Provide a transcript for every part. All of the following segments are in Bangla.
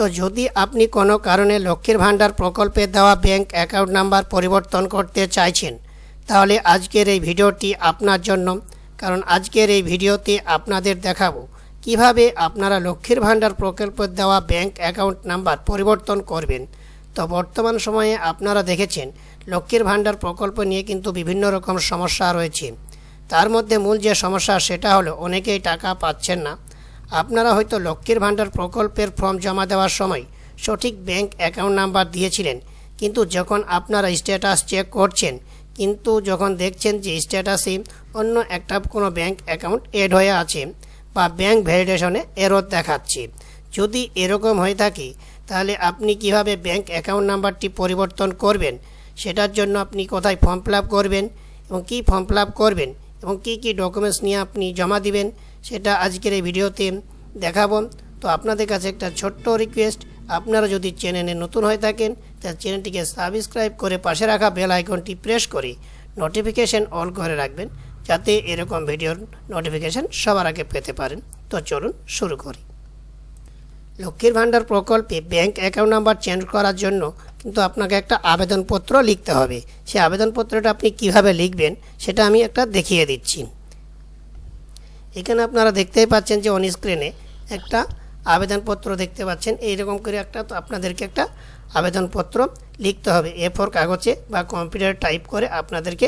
তো যদি আপনি কোনো কারণে লক্ষ্মীর ভাণ্ডার প্রকল্পে দেওয়া ব্যাংক অ্যাকাউন্ট নাম্বার পরিবর্তন করতে চাইছেন, তাহলে আজকের এই ভিডিওটি আপনার জন্য। কারণ আজকের এই ভিডিওতে আপনাদের দেখাবো কীভাবে আপনারা লক্ষ্মীর ভাণ্ডার প্রকল্পে দেওয়া ব্যাংক অ্যাকাউন্ট নাম্বার পরিবর্তন করবেন। তো বর্তমান সময়ে আপনারা দেখেছেন, লক্ষ্মীর ভাণ্ডার প্রকল্প নিয়ে কিন্তু বিভিন্ন রকম সমস্যা রয়েছে। তার মধ্যে মূল যে সমস্যা সেটা হলো, অনেকেই টাকা পাচ্ছেন না। আপনারা হয়তো লক্ষ্মীর ভাণ্ডার প্রকল্পের ফর্ম জমা দেওয়ার সময় সঠিক ব্যাংক অ্যাকাউন্ট নাম্বার দিয়েছিলেন, কিন্তু যখন আপনারা স্ট্যাটাস চেক করছেন, কিন্তু যখন দেখছেন যে স্ট্যাটাসে অন্য একটা কোনো ব্যাংক অ্যাকাউন্ট এড হয়ে আছে বা ব্যাংক ভ্যালিডেশনে এরর দেখাচ্ছে। যদি এরকম হয়ে থাকে, তাহলে আপনি কীভাবে ব্যাংক অ্যাকাউন্ট নাম্বারটি পরিবর্তন করবেন, সেটার জন্য আপনি কোথায় ফর্ম ফিল করবেন এবং কী ফর্ম ফিল করবেন এবং কী কী ডকুমেন্টস নিয়ে আপনি জমা দিবেন সেটা আজকের এই ভিডিওতে দেখাবো। তো আপনাদের কাছে একটা ছোট্ট রিকোয়েস্ট আপনারা যদি চ্যানেলে নতুন হয়ে থাকেন, তাহলে চ্যানেলটিকে সাবস্ক্রাইব করে পাশে রাখা বেল আইকনটি প্রেস করে নোটিফিকেশন অন করে রাখবেন, যাতে এরকম ভিডিওর নোটিফিকেশন সবার আগে পেতে পারেন। তো চলুন শুরু করি। লক্ষ্মীর ভাণ্ডার প্রকল্পে ব্যাংক অ্যাকাউন্ট নাম্বার চেঞ্জ করার জন্য কিন্তু আপনাকে একটা আবেদনপত্র লিখতে হবে। সেই আবেদনপত্রটা আপনি কীভাবে লিখবেন, সেটা আমি একটা দেখিয়ে দিচ্ছি। এখানে আপনারা দেখতেই পাচ্ছেন যে অন স্ক্রিনে একটা আবেদনপত্র দেখতে পাচ্ছেন। এইরকম করে একটা তো আপনাদেরকে একটা আবেদনপত্র লিখতে হবে। এ ফোর কাগজে বা কম্পিউটার টাইপ করে আপনাদেরকে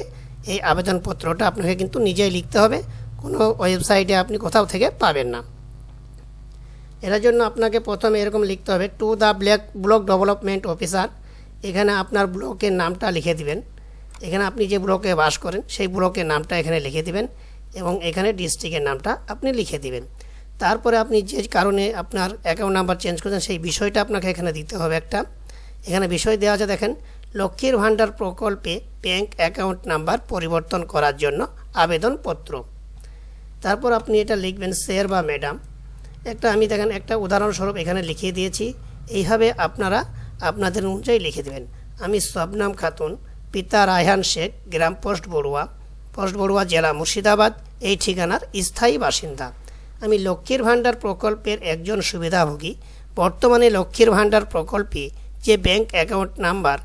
এই আবেদনপত্রটা আপনাকে কিন্তু নিজেই লিখতে হবে। কোনো ওয়েবসাইটে আপনি কোথাও থেকে পাবেন না। এটার জন্য আপনাকে প্রথমে এরকম লিখতে হবে to the black block development officer এখানে আপনার ব্লকের নামটা লিখে দিবেন। এখানে আপনি যে ব্লকে বাস করেন, সেই ব্লকের নামটা এখানে লিখে দিবেন। এবং এখানে ডিস্ট্রিক্টের নামটা আপনি লিখে দিবেন। তারপরে আপনি যে কারণে আপনার অ্যাকাউন্ট নাম্বার চেঞ্জ করেছেন, সেই বিষয়টা আপনাকে এখানে দিতে হবে একটা। এখানে বিষয় দেওয়া আছে, দেখেন, লক্ষ্মীর ভাণ্ডার প্রকল্পে ব্যাংক অ্যাকাউন্ট নাম্বার পরিবর্তন করার জন্য আবেদনপত্র। তারপর আপনি এটা লিখবেন স্যার বা ম্যাডাম একটা আমি, দেখেন, একটা উদাহরণস্বরূপ এখানে লিখিয়ে দিয়েছি। এইভাবে আপনারা আপনাদের অনুযায়ী লিখে দেবেন। আমি সবনাম খাতুন, পিতা রায়হান শেখ, গ্রাম পোস্ট বড়ুয়া। পোস্ট বড়ুয়া জেলা মুর্শিদাবাদ। এই ঠিকানার স্থায়ী বাসিন্দা। আমি লক্ষ্মীর ভাণ্ডার প্রকল্পের একজন সুবিধাভোগী। বর্তমানে লক্ষ্মীর ভাণ্ডার প্রকল্পে যে ব্যাংক অ্যাকাউন্ট নাম্বার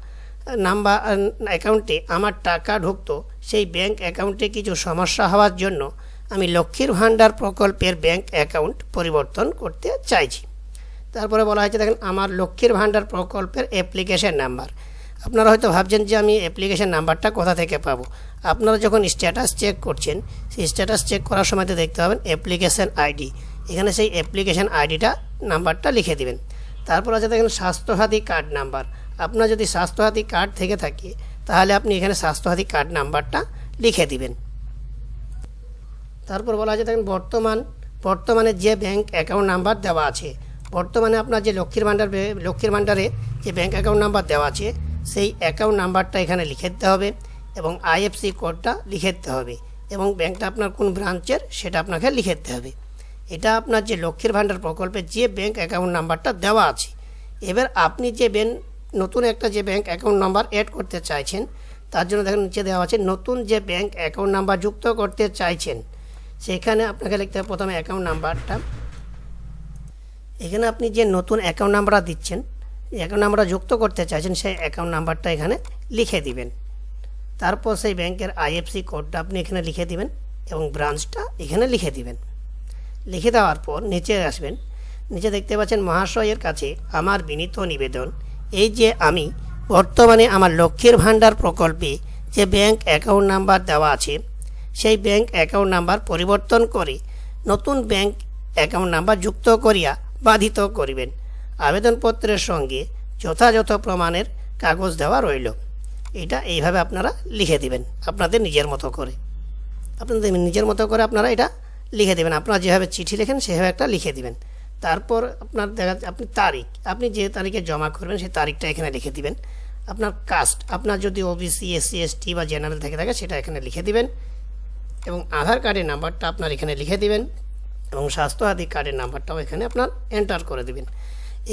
নাম্বার, অ্যাকাউন্টে আমার টাকা ঢুকতো, সেই ব্যাংক অ্যাকাউন্টে কিছু সমস্যা হওয়ার জন্য আমি লক্ষ্মীর ভাণ্ডার প্রকল্পের ব্যাংক অ্যাকাউন্ট পরিবর্তন করতে চাইছি। তারপরে বলা হয়েছে, দেখেন, আমার লক্ষ্মীর ভাণ্ডার প্রকল্পের অ্যাপ্লিকেশন নাম্বার। আপনারা হয়তো ভাবছেন যে আমি অ্যাপ্লিকেশন নাম্বারটা কোথা থেকে পাবো। আপনারা যখন স্ট্যাটাস চেক করছেন, সেই স্ট্যাটাস চেক করার সময় তো দেখতে পাবেন অ্যাপ্লিকেশন আইডি এখানে সেই অ্যাপ্লিকেশন আইডিটা নাম্বারটা লিখে দিবেন। তারপর আছে দেখেন স্বাস্থ্যসাথী কার্ড নাম্বার আপনার যদি স্বাস্থ্যসাথী কার্ড থেকে থাকে, তাহলে আপনি এখানে স্বাস্থ্যসাথী কার্ড নাম্বারটা লিখে দিবেন। তারপর বলা আছে দেখেন বর্তমান, বর্তমানে যে ব্যাংক অ্যাকাউন্ট নাম্বার দেওয়া আছে, বর্তমানে আপনার যে লক্ষ্মীর ভাণ্ডার লক্ষ্মীর ভাণ্ডারে যে ব্যাংক অ্যাকাউন্ট নাম্বার দেওয়া আছে সেই অ্যাকাউন্ট নাম্বারটা এখানে লিখে দিতে হবে এবং আইএফসি কোডটা লিখে দিতে হবে এবং ব্যাংকটা আপনার কোন ব্রাঞ্চের সেটা আপনাকে লিখে দিতে হবে। এটা আপনার যে লক্ষ্মীর ভাণ্ডার প্রকল্পে যে ব্যাংক অ্যাকাউন্ট নাম্বারটা দেওয়া আছে, এবার আপনি যে ব্যাংক নতুন একটা যে ব্যাংক অ্যাকাউন্ট নাম্বার অ্যাড করতে চাইছেন, তার জন্য দেখেন নিচে দেওয়া আছে, নতুন যে ব্যাংক অ্যাকাউন্ট নাম্বার যুক্ত করতে চাইছেন, সেখানে আপনাকে লিখতে হবে প্রথমে অ্যাকাউন্ট নাম্বারটা এখানে আপনি যে নতুন অ্যাকাউন্ট নাম্বারটা দিচ্ছেন অ্যাকাউন্ট নাম্বারটা যুক্ত করতে চাইছেন, সেই অ্যাকাউন্ট নাম্বারটা এখানে লিখে দিবেন। তারপর সেই ব্যাংকের আইএফসি কোডটা আপনি এখানে লিখে দিবেন এবং ব্রাঞ্চটা এখানে লিখে দিবেন। লিখে দেওয়ার পর নিচে আসবেন। নিচে দেখতে পাচ্ছেন মহাশয়ের কাছে আমার বিনীত নিবেদন, এই যে আমি বর্তমানে আমার লক্ষ্মীর ভাণ্ডার প্রকল্পে যে ব্যাংক অ্যাকাউন্ট নাম্বার দেওয়া আছে, সেই ব্যাংক অ্যাকাউন্ট নাম্বার পরিবর্তন করে নতুন ব্যাংক অ্যাকাউন্ট নাম্বার যুক্ত করিয়া বাধিত করিবেন। আবেদনপত্রের সঙ্গে যথাযথ প্রমাণের কাগজ দেওয়া রইল। এটা এইভাবে আপনারা লিখে দিবেন, আপনাদের নিজের মতো করে। আপনাদের নিজের মতো করে আপনারা এটা লিখে দেবেন। আপনারা যেভাবে চিঠি লেখেন, সেভাবে একটা লিখে দিবেন। তারপর আপনার দেখা আপনি তারিখ, আপনি যে তারিখে জমা করবেন, সেই তারিখটা এখানে লিখে দিবেন। আপনার কাস্ট, আপনার যদি ওবিসি এসসি এসটি বা জেনারেল থেকে থাকে, সেটা এখানে লিখে দিবেন। এবং আধার কার্ডের নাম্বারটা আপনার এখানে লিখে দিবেন। এবং স্বাস্থ্য স্বাস্থ্যসাথী কার্ডের নাম্বারটাও এখানে আপনার এন্টার করে দেবেন।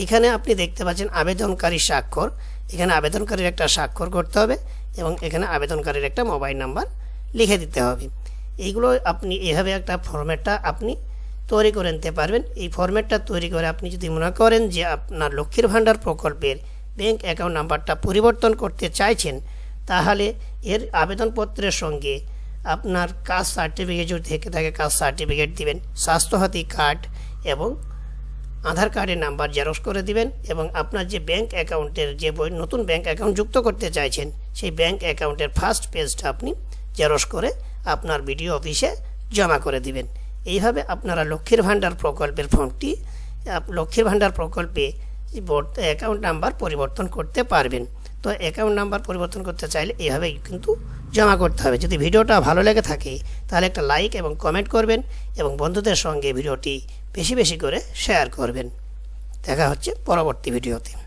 এখানে আপনি দেখতে পাচ্ছেন আবেদনকারী স্বাক্ষর। এখানে আবেদনকারীর একটা স্বাক্ষর করতে হবে এবং এখানে আবেদনকারীর একটা মোবাইল নাম্বার লিখে দিতে হবে। এইগুলো আপনি এভাবে একটা ফর্ম্যাটটা আপনি তৈরি করে নিতে পারবেন। এই ফরম্যাটটা তৈরি করে আপনি যদি মনে করেন যে আপনার লক্ষ্মীর ভাণ্ডার প্রকল্পের ব্যাংক অ্যাকাউন্ট নাম্বারটা পরিবর্তন করতে চাইছেন, তাহলে এর আবেদনপত্রের সঙ্গে আপনার কাস্ট সার্টিফিকেট যদি থেকে থাকে, কাস্ট সার্টিফিকেট দিবেন স্বাস্থ্যসাথী কার্ড এবং আধার কার্ডের নাম্বার জেরক্স করে দিবেন এবং আপনার যে ব্যাংক অ্যাকাউন্টের যে বই নতুন ব্যাংক অ্যাকাউন্ট যুক্ত করতে চাইছেন, সেই ব্যাংক অ্যাকাউন্টের ফার্স্ট পেজটা আপনি জেরক্স করে আপনার বিডিও অফিসে জমা করে দিবেন। এইভাবে আপনারা লক্ষ্মীর ভাণ্ডার প্রকল্পের ফর্মটি লক্ষ্মীর ভাণ্ডার প্রকল্পে অ্যাকাউন্ট নাম্বার পরিবর্তন করতে পারবেন। তো অ্যাকাউন্ট নাম্বার পরিবর্তন করতে চাইলে এইভাবেই কিন্তু জমা করতে হবে। যদি ভিডিওটা ভালো লেগে থাকে, তাহলে একটা লাইক এবং কমেন্ট করবেন এবং বন্ধুদের সঙ্গে ভিডিওটি বেশি বেশি করে শেয়ার করবেন। দেখা হচ্ছে পরবর্তী ভিডিওতে।